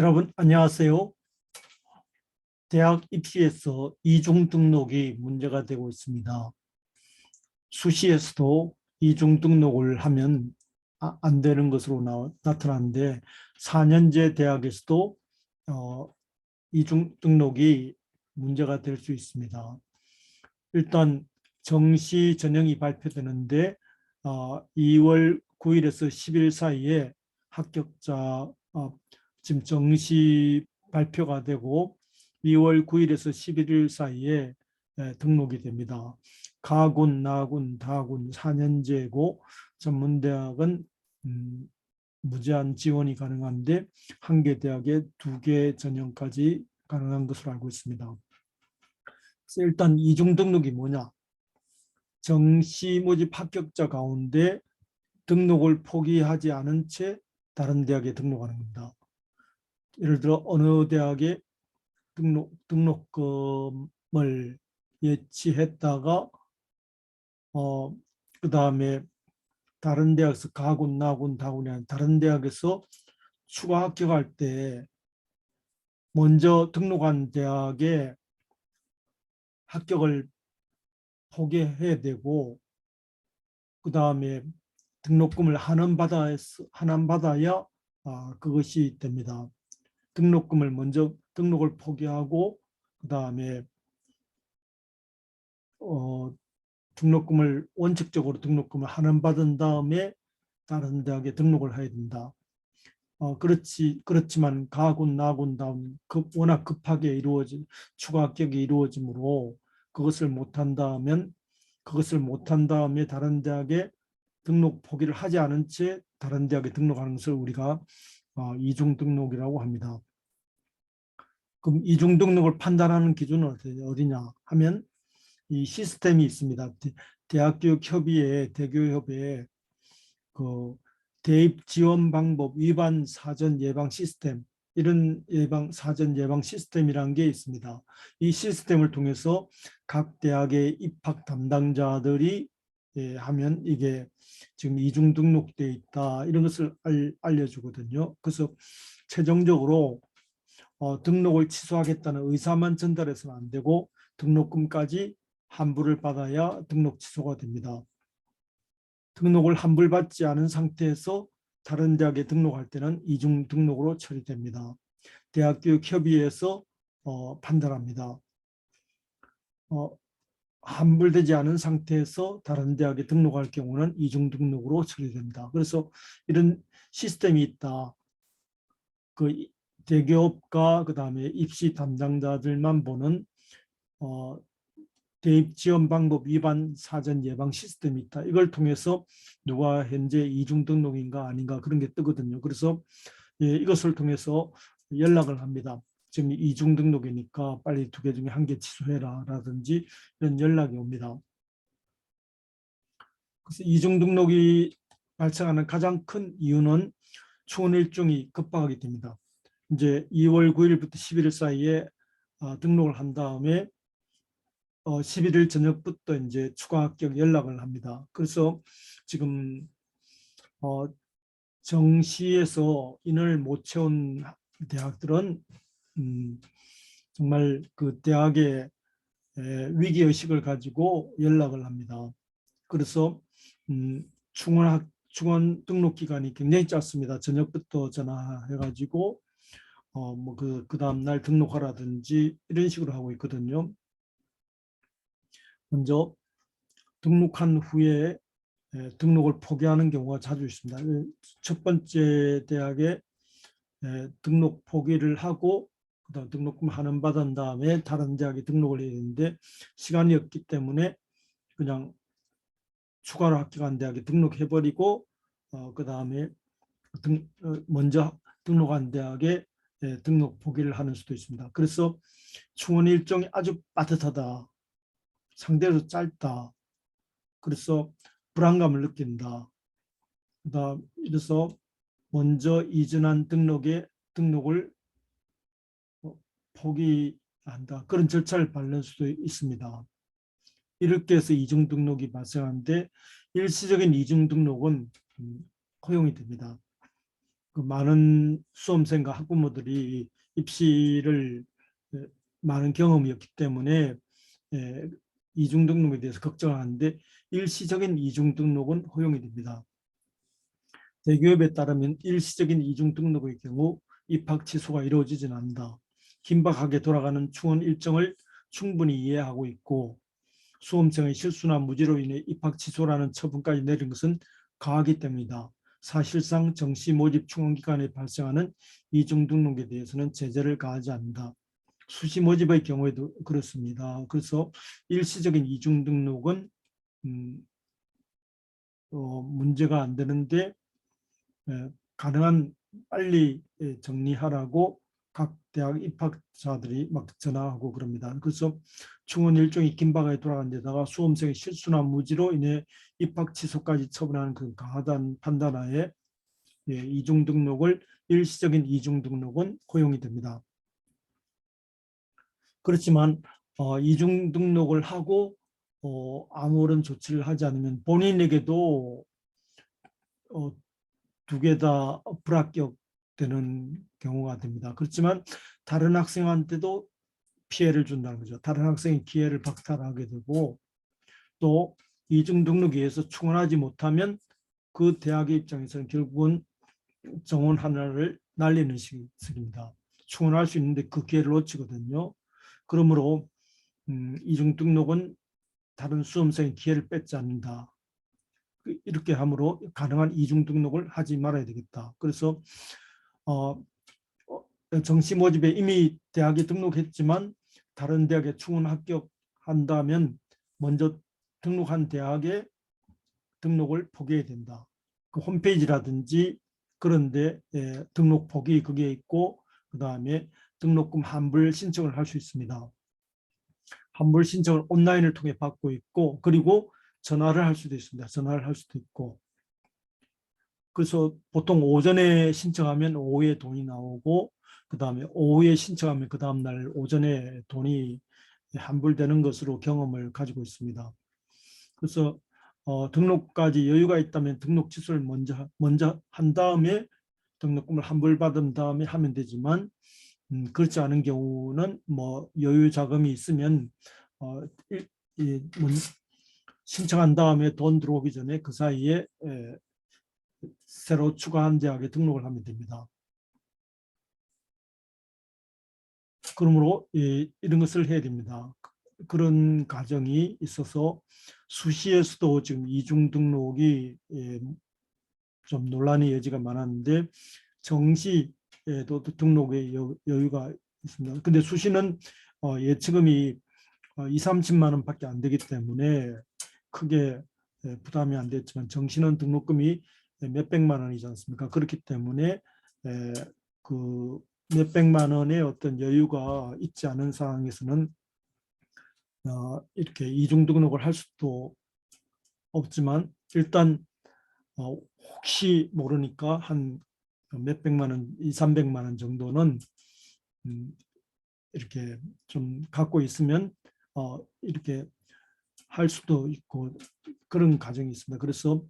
여러분 안녕하세요. 대학 입시에서 이중 등록이 문제가 되고 있습니다. 수시에서도 이중 등록을 하면 아- 안 되는 것으로 나, 나타나는데 4년제 대학에서도 어, 이중 등록이 문제가 될 수 있습니다. 일단 정시 전형이 발표되는데 어, 2월 9일에서 10일 사이에 합격자 어, 지금 정시 발표가 되고 2월 9일에서 11일 사이에 에, 등록이 됩니다. 가군, 나군, 다군 4년제고 전문대학은 음, 무제한 지원이 가능한데 한 개 대학에 두 개 전형까지 가능한 것으로 알고 있습니다. 일단 이중 등록이 뭐냐? 정시 모집 합격자 가운데 등록을 포기하지 않은 채 다른 대학에 등록하는 겁니다. 예를 들어 어느 대학에 등록 등록금을 예치했다가 어 그 다음에 다른 대학에서 가군, 나군, 다군이 아닌 다른 대학에서 추가 합격할 때 먼저 등록한 대학에 합격을 포기해야 되고 그 다음에 등록금을 한원 받아 한원 받아야 아, 그것이 됩니다. 등록금을 먼저 등록을 포기하고 그 다음에 어, 등록금을 원칙적으로 등록금을 한원 받은 다음에 다른 대학에 등록을 해야 된다. 어, 그렇지 그렇지만 가군 나군 다음 급 워낙 급하게 이루어진 추가 합격이 이루어지므로 그것을 못한다면 그것을 못한 다음에 다른 대학에 등록 포기를 하지 않은 채 다른 대학에 등록하는 것을 우리가 어, 이중 등록이라고 합니다. 그럼 이중 등록을 판단하는 기준은 어디- 어디냐 하면 이 시스템이 있습니다. 대- 대학교육협의회, 대교협의회 그 대입 지원 방법 위반 사전 예방 시스템 이런 예방 사전 예방 시스템이라는 게 있습니다. 이 시스템을 통해서 각 대학의 입학 담당자들이 예, 하면 이게 지금 이중 등록돼 있다 이런 것을 알, 알려주거든요. 그래서 최종적으로 어, 등록을 취소하겠다는 의사만 전달해서는 안 되고 등록금까지 환불을 받아야 등록 취소가 됩니다. 등록을 환불받지 않은 상태에서 다른 대학에 등록할 때는 이중 등록으로 처리됩니다. 대학교육협의회에서 어, 판단합니다. 어, 환불되지 않은 상태에서 다른 대학에 등록할 경우는 이중 등록으로 처리됩니다. 그래서 이런 시스템이 있다. 그 이- 대기업과 그 다음에 입시 담당자들만 보는 어, 대입 지원 방법 위반 사전 예방 시스템이 있다. 이걸 통해서 누가 현재 이중 등록인가 아닌가 그런 게 뜨거든요. 그래서 예, 이것을 통해서 연락을 합니다. 지금 이중 등록이니까 빨리 두 개 중에 한 개 취소해라 라든지 이런 연락이 옵니다. 그래서 이중 등록이 발생하는 가장 큰 이유는 추원 일정이 급박하게 됩니다. 이제 2월 9일부터 11일 사이에 아, 등록을 한 다음에 어, 11일 저녁부터 이제 추가 합격 연락을 합니다. 그래서 지금 어, 정시에서 인을 못 채운 대학들은 음, 정말 그 대학의 에, 위기 의식을 가지고 연락을 합니다. 그래서 음, 충원 충원 등록 기간이 굉장히 짧습니다. 저녁부터 전화해가지고 어 뭐그 그 다음 날 등록하라든지 이런 식으로 하고 있거든요. 먼저 등록한 후에 에, 등록을 포기하는 경우가 자주 있습니다. 첫 번째 대학에 에, 등록 포기를 하고 그다음 등록금 한원 받은 다음에 다른 대학에 등록을 해야 되는데 시간이 없기 때문에 그냥 추가로 합격한 대학에 등록해버리고 어, 그 다음에 등, 어, 먼저 등록한 대학에 예, 등록 포기를 하는 수도 있습니다. 그래서 충원 일정이 아주 빠듯하다. 상대로 짧다. 그래서 불안감을 느낀다. 그다음 이래서 먼저 이전한 등록에 등록을 어, 포기한다. 그런 절차를 밟는 수도 있습니다. 이렇게 해서 이중 등록이 발생하는데 일시적인 이중 등록은 음, 허용이 됩니다. 그 많은 수험생과 학부모들이 입시를 에, 많은 경험이었기 때문에 에, 이중 등록에 대해서 걱정하는데 일시적인 이중 등록은 허용이 됩니다. 대기업에 따르면 일시적인 이중 등록의 경우 입학 취소가 이루어지진 않는다. 긴박하게 돌아가는 충원 일정을 충분히 이해하고 있고 수험생의 실수나 무지로 인해 입학 취소라는 처분까지 내린 것은 가하기 때문이다. 사실상 정시 모집 충원 기간에 발생하는 이중 등록에 대해서는 제재를 가하지 않는다. 수시 모집의 경우에도 그렇습니다. 그래서 일시적인 이중 등록은 음, 어, 문제가 안 되는데 에, 가능한 빨리 에, 정리하라고 각 대학 입학자들이 막 전화하고 그럽니다. 그래서 충원 일정이 긴박하게 돌아간 데다가 수험생의 실수나 무지로 인해 입학 취소까지 처분하는 그 가하단 판단하에 예, 이중 등록을 일시적인 이중 등록은 허용이 됩니다. 그렇지만 어, 이중 등록을 하고 어, 아무런 조치를 하지 않으면 본인에게도 어, 두 개 다 불합격 되는 경우가 됩니다. 그렇지만 다른 학생한테도 피해를 준다는 거죠. 다른 학생의 기회를 박탈하게 되고 또 이중 등록에 의해서 충원하지 못하면 그 대학의 입장에서는 결국은 정원 하나를 날리는 식입니다. 충원할 수 있는데 그 기회를 놓치거든요. 그러므로 음, 이중 등록은 다른 수험생의 기회를 뺏지 않는다. 그- 이렇게 함으로 가능한 이중 등록을 하지 말아야 되겠다. 그래서 어, 어, 정시 모집에 이미 대학에 등록했지만 다른 대학에 충원 합격한다면 먼저 등록한 대학에 등록을 포기해야 된다. 그 홈페이지라든지 그런데 예, 등록 포기 그게 있고 그 다음에 등록금 환불 신청을 할 수 있습니다. 환불 신청을 온라인을 통해 받고 있고 그리고 전화를 할 수도 있습니다. 전화를 할 수도 있고 그래서 보통 오전에 신청하면 오후에 돈이 나오고 그 다음에 오후에 신청하면 그 다음날 오전에 돈이 환불되는 것으로 경험을 가지고 있습니다. 그래서 어, 등록까지 여유가 있다면 등록 취소를 먼저 하- 먼저 한 다음에 등록금을 환불받은 다음에 하면 되지만 음, 그렇지 않은 경우는 뭐 여유 자금이 있으면 어, 일- 이 문- 신청한 다음에 돈 들어오기 전에 그 사이에 에, 새로 추가한 대학에 등록을 하면 됩니다. 그러므로 이, 이런 것을 해야 됩니다. 그런 과정이 있어서 수시에서도 지금 이중 등록이 예, 좀 논란의 여지가 많았는데 정시에도 등록의 여, 여유가 있습니다. 근데 수시는 어, 예치금이 어, 2, 30만 원밖에 안 되기 때문에 크게 예, 부담이 안 됐지만 정시는 등록금이 몇백만 원이지 않습니까? 그렇기 때문에 에, 그 몇백만 원의 어떤 여유가 있지 않은 상황에서는 어, 이렇게 이중 등록을 할 수도 없지만 일단 어, 혹시 모르니까 한 몇백만 원, 이 삼백만 원 정도는 음, 이렇게 좀 갖고 있으면 어, 이렇게 할 수도 있고 그런 과정이 있습니다. 그래서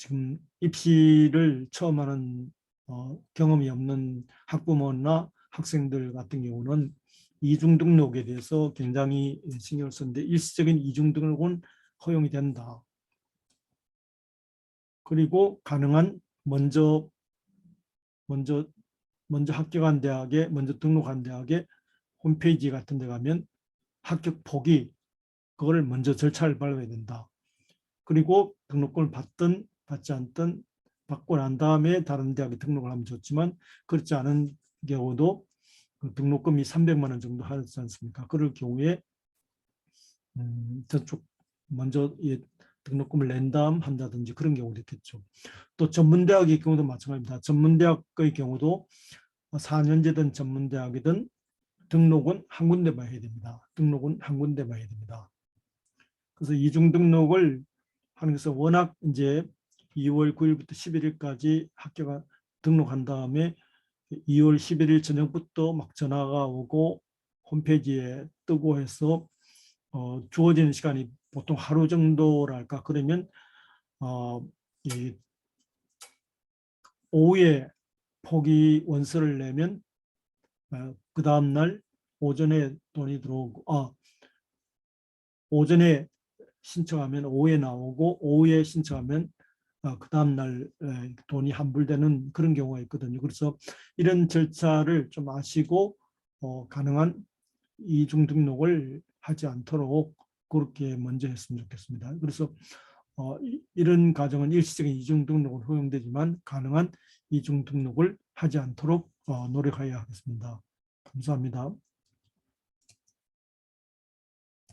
지금 입시를 처음 하는 어, 경험이 없는 학부모나 학생들 같은 경우는 이중 등록에 대해서 굉장히 신경을 쓰는데 일시적인 이중 등록은 허용이 된다. 그리고 가능한 먼저 먼저 먼저 합격한 대학에 먼저 등록한 대학에 홈페이지 같은 데 가면 합격 포기 그거를 먼저 절차를 밟아야 된다. 그리고 등록금을 받든 받지 않든 받고 난 다음에 다른 대학에 등록을 하면 좋지만 그렇지 않은 경우도 그 등록금이 300만 원 정도 하지 않습니까? 그럴 경우에 음, 저쪽 먼저 예, 등록금을 낸 다음 한다든지 그런 경우도 있겠죠. 또 전문대학의 경우도 마찬가지입니다. 전문대학의 경우도 4년제든 전문대학이든 등록은 한 군데만 해야 됩니다. 등록은 한 군데만 해야 됩니다. 그래서 이중 등록을 하는 것은 워낙 이제 2월 9일부터 11일까지 학교가 등록한 다음에 2월 11일 저녁부터 막 전화가 오고 홈페이지에 뜨고 해서 어, 주어지는 시간이 보통 하루 정도랄까 그러면 어, 이 오후에 포기 원서를 내면 어, 그 다음 날 오전에 돈이 들어오고 아 오전에 신청하면 오후에 나오고 오후에 신청하면 어, 그 다음 날 에, 돈이 환불되는 그런 경우가 있거든요. 그래서 이런 절차를 좀 아시고 어, 가능한 이중 등록을 하지 않도록 그렇게 먼저 했으면 좋겠습니다. 그래서 어, 이- 이런 과정은 일시적인 이중 등록을 허용되지만 가능한 이중 등록을 하지 않도록 어, 노력해야 하겠습니다. 감사합니다.